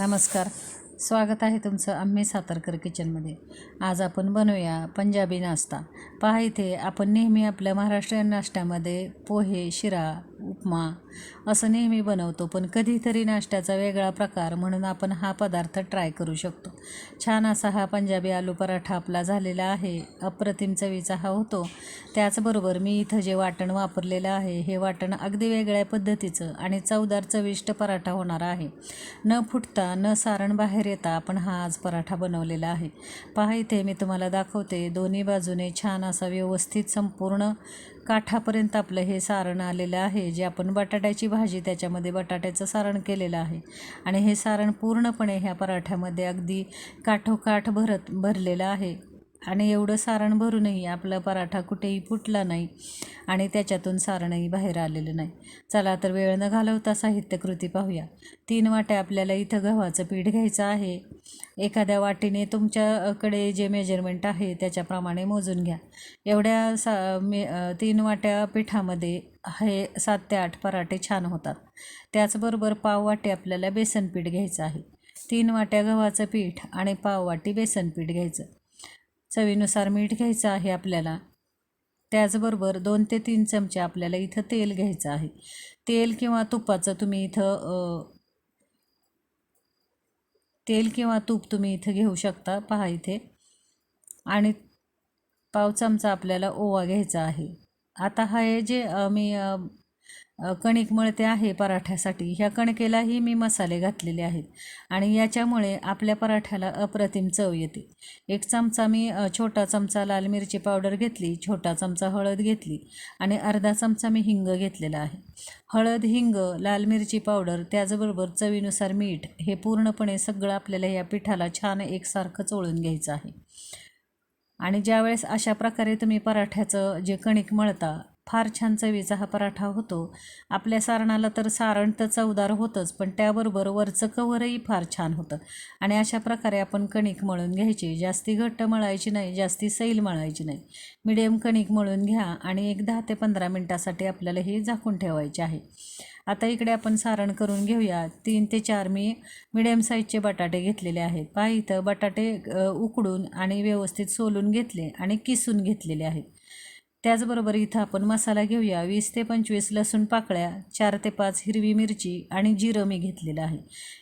नमस्कार. स्वागत आहे तुमचं आम्ही सातारकर किचनमध्ये. आज आपण बनवूया पंजाबी नाश्ता. पहा इथे आपण नेहमी आपल्या महाराष्ट्रीयन नाश्त्यामध्ये पोहे शिरा उपमा असं नेहमी बनवतो पण कधीतरी नाश्त्याचा वेगळा प्रकार म्हणून आपण हा पदार्थ ट्राय करू शकतो. छान असा हा पंजाबी आलू पराठा आपला झालेला आहे. अप्रतिम चवीचा हा होतो. त्याचबरोबर मी इथं जे वाटण वापरलेलं आहे हे वाटण अगदी वेगळ्या पद्धतीचं आणि चवदार चविष्ट पराठा होणार आहे. न फुटता न सारण बाहेर येता आपण हा आज पराठा बनवलेला आहे. पहा इथे मी तुम्हाला दाखवते दोन्ही बाजूने छान असा व्यवस्थित संपूर्ण काठापर्यंत आपलं हे सारण आलेलं आहे. जे आपण बटाट्याची भाजी त्याच्यामध्ये बटाट्याचं सारण केलेलं आहे. आणि हे सारण पूर्णपणे ह्या पराठ्यामध्ये अगदी काठोकाठ भरत भरलेलं आहे. आणि एवढं सारण भरूनही आपला पराठा कुठेही फुटला नाही आणि त्याच्यातून सारणही बाहेर आलेलं नाही. चला तर वेळ न घालवता साहित्यकृती पाहूया. तीन वाट्या आपल्याला इथं गव्हाचं पीठ घ्यायचं आहे. एखाद्या वाटीने तुमच्याकडे जे मेजरमेंट आहे त्याच्याप्रमाणे मोजून घ्या. एवढ्या सा मे तीन वाट्या पिठामध्ये हे सात ते आठ पराठे छान होतात. त्याचबरोबर पाव वाटी आपल्याला बेसन पीठ घ्यायचं आहे. तीन वाट्या गव्हाचं पीठ आणि पाव वाटी बेसन पीठ घ्यायचं. चवीनुसार मीठ घ्यायचं आहे आपल्याला. त्याचबरोबर दोन ते तीन चमचे आपल्याला इथं तेल घ्यायचं आहे. तेल किंवा तुपाचं तुम्ही इथं तेल किंवा तूप तुम्ही इथं घेऊ शकता. पहा इथे. आणि पाव चमचा आपल्याला ओवा घ्यायचा आहे. आता हा हे जे मी कणिक मळते आहे पराठ्यासाठी. ह्या कणकेलाही मी मसाले घातलेले आहेत. आणि याच्यामुळे आपल्या पराठ्याला अप्रतिम चव येते. एक चमचा मी छोटा चमचा लाल मिरची पावडर घेतली छोटा चमचा हळद घेतली आणि अर्धा चमचा मी हिंग घेतलेला आहे. हळद हिंग लाल मिरची पावडर त्याचबरोबर चवीनुसार मीठ हे पूर्णपणे सगळं आपल्याला या पिठाला छान एकसारखं चोळून घ्यायचं आहे. आणि ज्यावेळेस अशा प्रकारे तुम्ही पराठ्याचं जे कणिक मळता फार छान चवीचा हा पराठा होतो. आपल्या सारणाला तर सारण तर चवदार होतंच पण त्याबरोबर वरचं कवरही फार छान होतं. आणि अशा प्रकारे आपण कणिक मळून घ्यायची. जास्ती घट्ट मळायची नाही जास्ती सैल मळायची नाही. मिडियम कणिक मळून घ्या आणि एक दहा ते पंधरा मिनटासाठी आपल्याला हे झाकून ठेवायचे आहे. आता इकडे आपण सारण करून घेऊया. तीन ते चार मी मिडियम साईजचे बटाटे घेतलेले आहेत. पहा इथं बटाटे उकडून आणि व्यवस्थित सोलून घेतले आणि किसून घेतलेले आहेत. त्याचबरोबर इथं आपण मसाला घेऊया. वीस ते पंचवीस लसूण पाकळ्या चार ते पाच हिरवी मिरची आणि जिरं मी घेतलेलं आहे.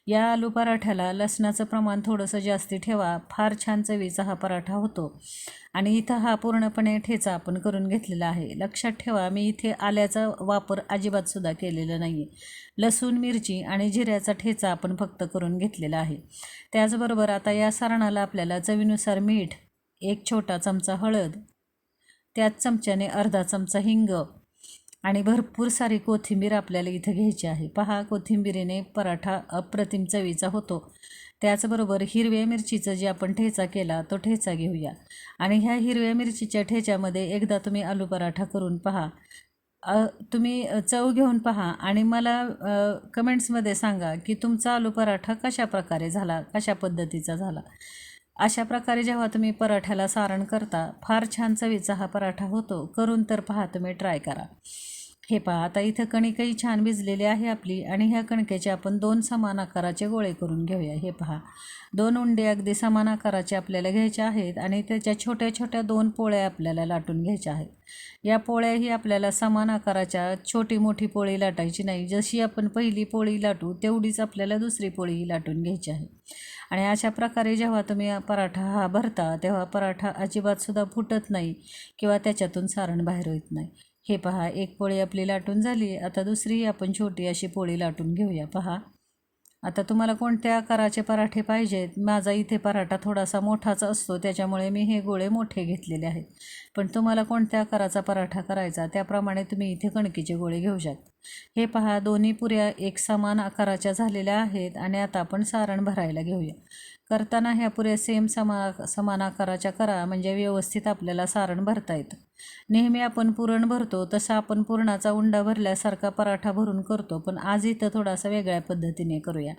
या आलू पराठ्याला लसणाचं प्रमाण थोडंसं जास्ती ठेवा. फार छान चवीचा हा पराठा होतो. आणि इथं हा पूर्णपणे ठेचा आपण करून घेतलेला आहे. लक्षात ठेवा मी इथे आल्याचा वापर अजिबातसुद्धा केलेला नाही आहे लसूण मिरची आणि जिऱ्याचा ठेचा आपण फक्त करून घेतलेला आहे. त्याचबरोबर आता या सारणाला आपल्याला चवीनुसार मीठ एक छोटा चमचा हळद त्याच चमच्याने अर्धा चमचा हिंग आणि भरपूर सारी कोथिंबीर आपल्याला इथं घ्यायची आहे. पहा कोथिंबीरीने पराठा अप्रतिम चवीचा होतो. त्याचबरोबर हिरव्या मिरचीचं जे आपण ठेचा केला तो ठेचा घेऊया. आणि ह्या हिरव्या मिरचीच्या ठेच्यामध्ये एकदा तुम्ही आलू पराठा करून पहा. तुम्ही चव घेऊन पहा आणि मला कमेंट्समध्ये सांगा की तुमचा आलू पराठा कशा प्रकारे झाला कशा पद्धतीचा झाला. अशा प्रकारे जेव्हा तुम्ही पराठ्याला सारण करता फार छान चवीचा हा पराठा होतो. करून तर पहा तुम्ही ट्राय करा. हे पहा आता इथं कणिकही छान भिजलेली आहे आपली आणि ह्या कणकेचे आपण दोन समान आकाराचे गोळे करून घेऊया. हे पहा दोन उंडे अगदी समान आकाराचे आपल्याला घ्यायचे आहेत आणि त्याच्या छोट्या छोट्या दोन पोळ्या आपल्याला लाटून घ्यायच्या आहेत. या पोळ्याही आपल्याला समान आकाराच्या छोटी मोठी पोळी लाटायची नाही. जशी आपण पहिली पोळी लाटू तेवढीच आपल्याला दुसरी पोळीही लाटून घ्यायची आहे. आणि अशा प्रकारे जेव्हा तुम्ही पराठा हा भरता तेव्हा पराठा अजिबातसुद्धा फुटत नाही किंवा त्याच्यातून सारण बाहेर येत नाही. हे पहा एक पोळी आपली लाटून झाली. आता दुसरीही आपण छोटी अशी पोळी लाटून घेऊया. पहा. आता तुम्हाला कोणत्या आकाराचे पराठे पाहिजेत? माझा इथे पराठा थोडासा मोठाच असतो त्याच्यामुळे मी हे गोळे मोठे घेतलेले आहेत. पण तुम्हाला कोणत्या आकाराचा पराठा करायचा त्याप्रमाणे तुम्ही इथे कणकीचे गोळे घेऊ शकता. हे पहा दोन्ही पुऱ्या एक समान आकाराच्या झालेल्या आहेत आणि आता आपण सारण भरायला घेऊया. करताना ह्या पुरे सेम समा समान आकाराच्या करा म्हणजे व्यवस्थित आपल्याला सारण भरता येतं नेहमी आपण पुरण भरतो तसा आपण पुरणाचा उंडा भरल्यासारखा पराठा भरून करतो पण आज इथं थोडासा वेगळ्या पद्धतीने करूया.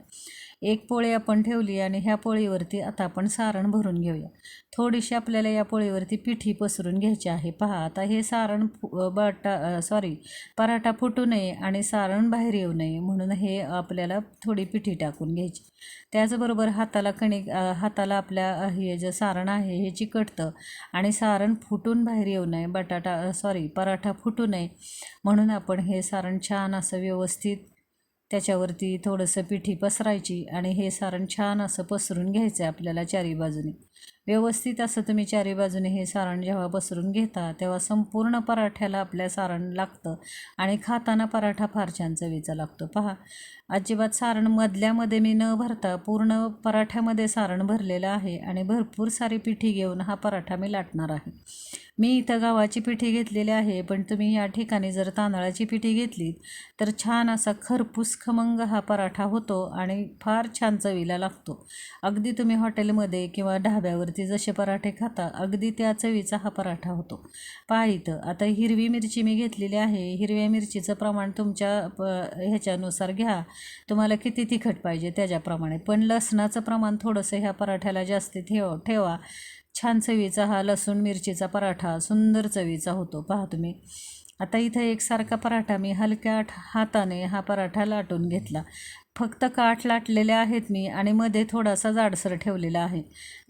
एक पोळी आपण ठेवली आणि ह्या पोळीवरती आता आपण सारण भरून घेऊया. थोडीशी आपल्याला या पोळीवरती पिठी पसरून घ्यायची आहे. पहा आता हे सारण फु बटा सॉरी पराठा फुटू नये आणि सारण बाहेर येऊ नये म्हणून हे आपल्याला थोडी पिठी टाकून घ्यायची. त्याचबरोबर हाताला कणिक हाताला आपल्या हे जे सारण आहे हे चिकटतं आणि सारण फुटून बाहेर येऊ नये. बटाटा सॉरी पराठा फुटू नये म्हणून आपण हे सारण छान असं व्यवस्थित त्याच्यावरती थोडंसं पिठी पसरायची आणि हे सारण छान असं पसरून घ्यायचं आहे आपल्याला चारी बाजूने. व्यवस्थित असं तुम्ही चारी बाजूने हे सारण जेव्हा पसरून घेता तेव्हा संपूर्ण पराठ्याला आपल्या सारण लागतं आणि खाताना पराठा फार छान चवीचा लागतो. पहा अजिबात सारण मधल्यामध्ये मी न भरता पूर्ण पराठ्यामध्ये सारण भरलेलं आहे आणि भरपूर सारी पिठी घेऊन हा पराठा मी लाटणार आहे. मी इथं गावाची पिठी घेतलेली आहे पण तुम्ही या ठिकाणी जर तांदळाची पिठी घेतलीत तर छान असा खरपूस खमंग हा पराठा होतो आणि फार छान चवीला लागतो. अगदी तुम्ही हॉटेलमध्ये किंवा ढाब्यावरती जसे पराठे खाता अगदी त्या चवीचा हा पराठा होतो. पहा इथं आता हिरवी मिरची मी घेतलेली आहे. हिरव्या मिरचीचं प्रमाण तुमच्या प ह्याच्यानुसार घ्या. तुम्हाला किती तिखट पाहिजे त्याच्याप्रमाणे. पण लसणाचं प्रमाण थोडंसं ह्या पराठ्याला जास्त ठेव ठेवा. छान चवीचा हा लसूण मिरचीचा पराठा सुंदर चवीचा होतो. पहा तुम्ही. आता इथं एकसारखा पराठा मी हलक्या हाताने हा पराठा लाटून घेतला. फक्त काठ लाटलेले आहेत मी आणि मध्ये थोडासा जाडसर ठेवलेला आहे.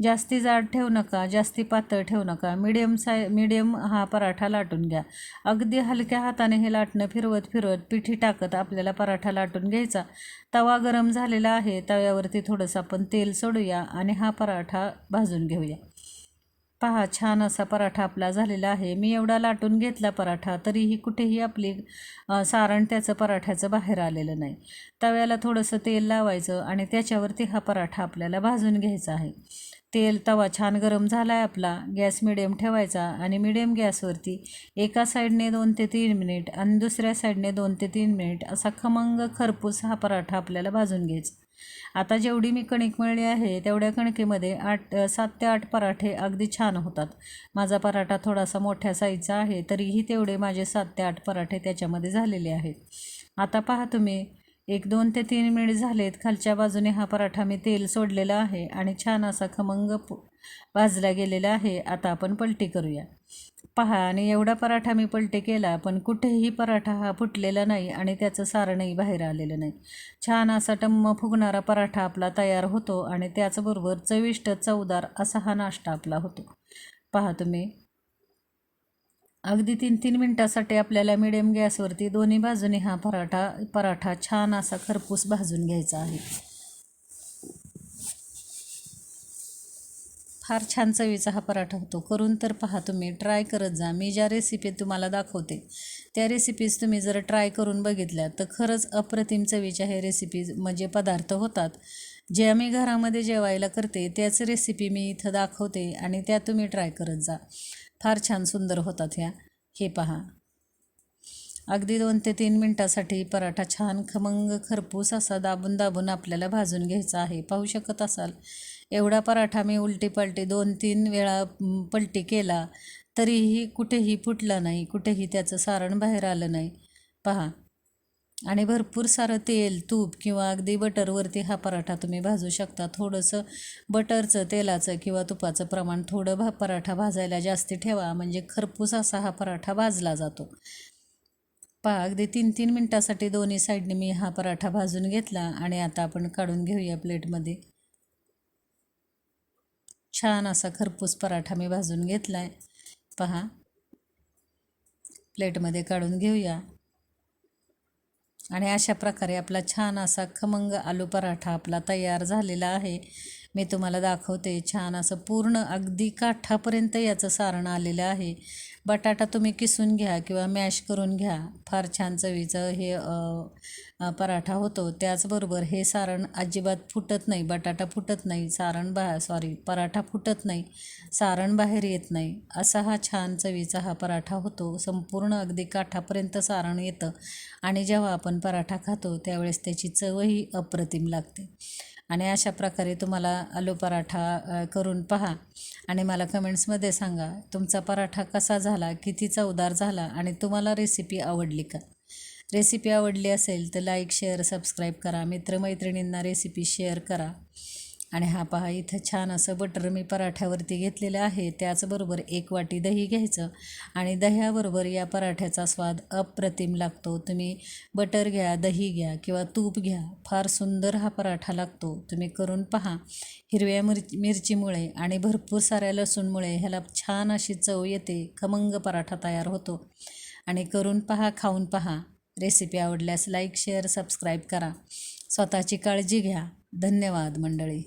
जास्ती जाड ठेवू नका जास्ती पातळ ठेवू नका. मिडियम साय मिडियम हा पराठा लाटून घ्या. अगदी हलक्या हाताने हे लाटणं फिरवत फिरवत पिठी टाकत आपल्याला पराठा लाटून घ्यायचा. तवा गरम झालेला आहे तव्यावरती थोडंसं आपण तेल सोडूया आणि हा पराठा भाजून घेऊया. पहा छान असा पराठा आपला झालेला आहे. मी एवढा लाटून घेतला पराठा तरीही कुठेही आपली सारण त्याचं पराठ्याचं बाहेर आलेलं नाही. तव्याला थोडंसं तेल लावायचं आणि त्याच्यावरती हा पराठा आपल्याला भाजून घ्यायचा आहे. तेल तवा छान गरम झाला आहे आपला गॅस मिडियम ठेवायचा आणि मिडियम गॅसवरती एका साईडने दोन ते तीन मिनिट आणि दुसऱ्या साईडने दोन ते तीन मिनिट असा खमंग खरपूस हा पराठा आपल्याला भाजून घ्यायचा. आता जेवढी मी कणिक मळली आहे तेवढ्या कणकेमध्ये आठ सात ते आठ पराठे अगदी छान होतात. माझा पराठा थोडासा मोठ्या साईजचा आहे तरीही तेवढे माझे सात ते आठ पराठे त्याच्यामध्ये झालेले आहेत. आता पहा तुम्ही एक दोन ते तीन मिनिट झालेत खालच्या बाजूने हा पराठा मी तेल सोडलेला आहे आणि छान असा खमंग भाजला गेलेला आहे. आता आपण पलटी करूया. पहा आणि एवढा पराठा मी पलटी केला पण कुठेही पराठा हा फुटलेला नाही आणि त्याचं सारणही बाहेर आलेलं नाही. छान असा टम्म फुगणारा पराठा आपला तयार होतो आणि त्याचबरोबर चविष्ट चवदार असा हा नाश्ता आपला होतो. पहा तुम्ही. अगदी तीन तीन मिनटासाठी आपल्याला मिडियम गॅसवरती दोन्ही बाजूने हा पराठा पराठा छान असा खरपूस भाजून घ्यायचा आहे. फार छान चवीचा हा पराठा होतो. करून तर पहा तुम्ही. ट्राय करत जा. मी ज्या रेसिपी तुम्हाला दाखवते त्या रेसिपीज तुम्ही जर ट्राय करून बघितल्या तर खरंच अप्रतिम चवीच्या हे रेसिपीज म्हणजे पदार्थ होतात. जे मी घरामध्ये जेवायला करते त्याच रेसिपी मी इथं दाखवते आणि त्या तुम्ही ट्राय करत जा. फार छान सुंदर होतात ह्या. हे पहा. अगदी दोन ते तीन मिनटासाठी पराठा छान खमंग खरपूस असा दाबून दाबून आपल्याला भाजून घ्यायचा आहे. पाहू शकत असाल? एवढा पराठा मी उलटी पलटी दोन तीन वेळा पलटी केला तरीही कुठेही फुटला नाही कुठेही त्याचं सारण बाहेर आलं नाही. पहा. आणि भरपूर सारं तेल तूप किंवा अगदी बटरवरती हा पराठा तुम्ही भाजू शकता. थोडंसं बटरचं तेलाचं किंवा तुपाचं प्रमाण थोडं भा पराठा भाजायला जास्ती ठेवा म्हणजे खरपूस असा हा पराठा भाजला जातो. पहा अगदी तीन तीन मिनटासाठी दोन्ही साईडने मी हा पराठा भाजून घेतला आणि आता आपण काढून घेऊया प्लेटमध्ये. छान असा खरपूस पराठा मी भाजून घेतला आहे पहा. प्लेटमध्ये काढून घेऊया. आणि अशा प्रकारे आपला छान असा खमंग आलू पराठा आपला तयार झालेला आहे. मी तुम्हाला दाखवते छान असं पूर्ण अगदी काठापर्यंत याचं सारण आलेलं आहे. बटाटा तुम्ही किसून घ्या किंवा मॅश करून घ्या. फार छान चवीचं हे पराठा होतो. त्याचबरोबर हे सारण अजिबात फुटत नाही. बटाटा फुटत नाही. सारण बा सॉरी पराठा फुटत नाही. सारण बाहेर येत नाही. असा हा छान चवीचा हा पराठा होतो. संपूर्ण अगदी काठापर्यंत सारण येतं. आणि जेव्हा आपण पराठा खातो त्यावेळेस त्याची चवही अप्रतिम लागते. आणि अशा प्रकारे तुम्हाला आलू पराठा करून पहा. आणि मला कमेंट्समध्ये सांगा तुमचा पराठा कसा झाला किती चवदार झाला आणि तुम्हाला रेसिपी आवडली का? रेसिपी आवडली असेल तर लाईक शेअर सबस्क्राईब करा. मित्रमैत्रिणींना रेसिपी शेअर करा. आणि हा पहा इथं छान असं बटर मी पराठ्यावरती घेतलेलं आहे. त्याचबरोबर एक वाटी दही घ्यायचं आणि दह्याबरोबर या पराठ्याचा स्वाद अप्रतिम लागतो. तुम्ही बटर घ्या दही घ्या किंवा तूप घ्या. फार सुंदर हा पराठा लागतो. तुम्ही करून पहा. हिरव्या मिर मिरचीमुळे आणि भरपूर साऱ्या लसूणमुळे ह्याला छान अशी चव येते. खमंग पराठा तयार होतो. आणि करून पहा खाऊन पहा. रेसिपी आवडल्यास लाईक शेअर सबस्क्राईब करा. स्वतःची काळजी घ्या. धन्यवाद मंडळी.